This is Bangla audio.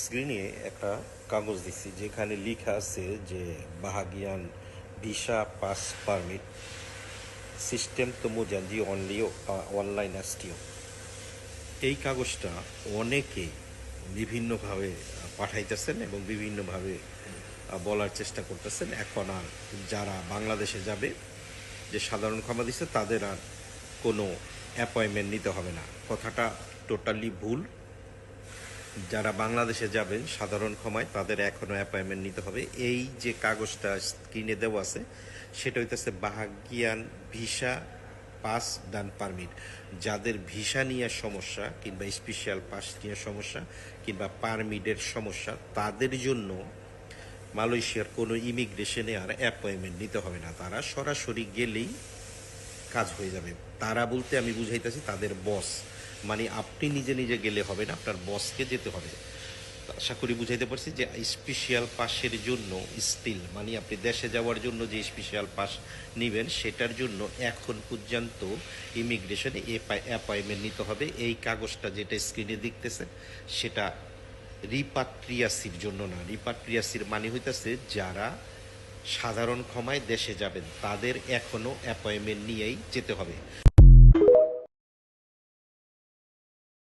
স্ক্রিনে একটা কাগজ দিচ্ছি যেখানে লেখা আছে যে বাহাগিয়ান ভিসা পাস পারমিট সিস্টেম তো জানজি অনলিও অনলাইন আসটিও এই কাগজটা অনেকে বিভিন্নভাবে পাঠাইতেছেন এবং বিভিন্নভাবে বলার চেষ্টা করতেছেন। এখন আর যারা বাংলাদেশে যাবে, যে সাধারণ ক্ষমা দিচ্ছে তাদের আর কোনো অ্যাপয়েন্টমেন্ট নিতে হবে না। কথাটা টোটালি ভুল। যারা বাংলাদেশে যাবেন, সাধারণ ক্ষমায় তাদের এখনও অ্যাপয়েন্টমেন্ট নিতে হবে। এই যে কাগজটা স্ক্রিনে দেওয়া আছে, সেটা হইতেছে বাহাগিয়ান ভিসা পাস ডান পারমিট। যাদের ভিসা নিয়ে সমস্যা কিংবা স্পেশাল পাস নিয়ে সমস্যা কিংবা পারমিটের সমস্যা, তাদের জন্য মালয়েশিয়ার কোনো ইমিগ্রেশনে আর অ্যাপয়েন্টমেন্ট নিতে হবে না। তারা সরাসরি গেলেই কাজ হয়ে যাবে। তারা বলতে আমি বুঝাইতেছি তাদের বস মানে আপনি নিজে নিজে গেলে হবে না, আপনার বসকে যেতে হবে। আশা করি বুঝাইতে পারছি যে স্পেশাল পাসের জন্য স্টিল মানে আপনি দেশে যাওয়ার জন্য যে স্পেশাল পাস নেবেন, সেটার জন্য এখন পর্যন্ত ইমিগ্রেশনে অ্যাপয়েন্টমেন্ট নিতে হবে। এই কাগজটা যেটা স্ক্রিনে দেখতেছে, সেটা রিপাট্রিয়াসির জন্য না। রিপাট্রিয়াসির মানে হইতেছে যারা সাধারণ ক্ষমায় দেশে যাবেন, তাদের এখনও অ্যাপয়েন্টমেন্ট নিয়েই যেতে হবে।